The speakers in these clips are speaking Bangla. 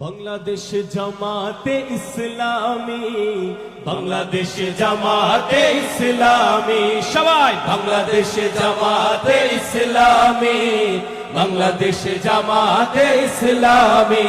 বাংলাদেশ জামাতে ইসলামী বাংলাদেশ জামাতে ইসলামী সবাই বাংলাদেশ জামাতে ইসলামী বাংলাদেশ জামাতে ইসলামী।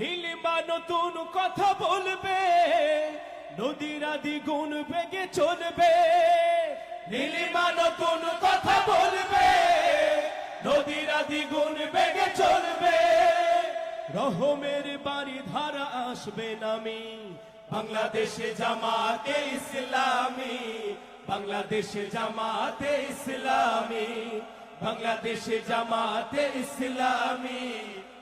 নীলিমা নতুন কথা বলবে, নদীরা দ্বিগুণ বেগে চলবে। নীলিমা নতুন কথা বলবে, নদীরা দ্বিগুণ বেগে চলবে। রহমের বাড়ি ধারা আসবে নামি, বাংলাদেশে জামাতে ইসলামী, বাংলাদেশে জামাতে ইসলামী, বাংলাদেশে জামাতে ইসলামী।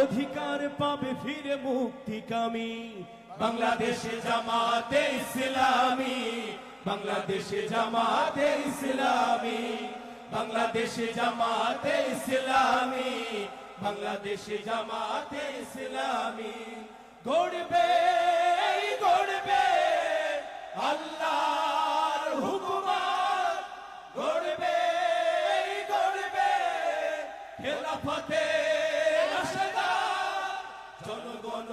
অধিকার পাবে ফিরে মুক্তিকামী। বাংলাদেশে জামাতে ইসলামী। বাংলাদেশে জামাতে ইসলামী। বাংলাদেশে জামাতে ইসলামী। বাংলাদেশে জামাতে ইসলামী। গড়বে গড়বে। আল্লাহর হুকুমত গড়বে গড়বে। খেলাফতে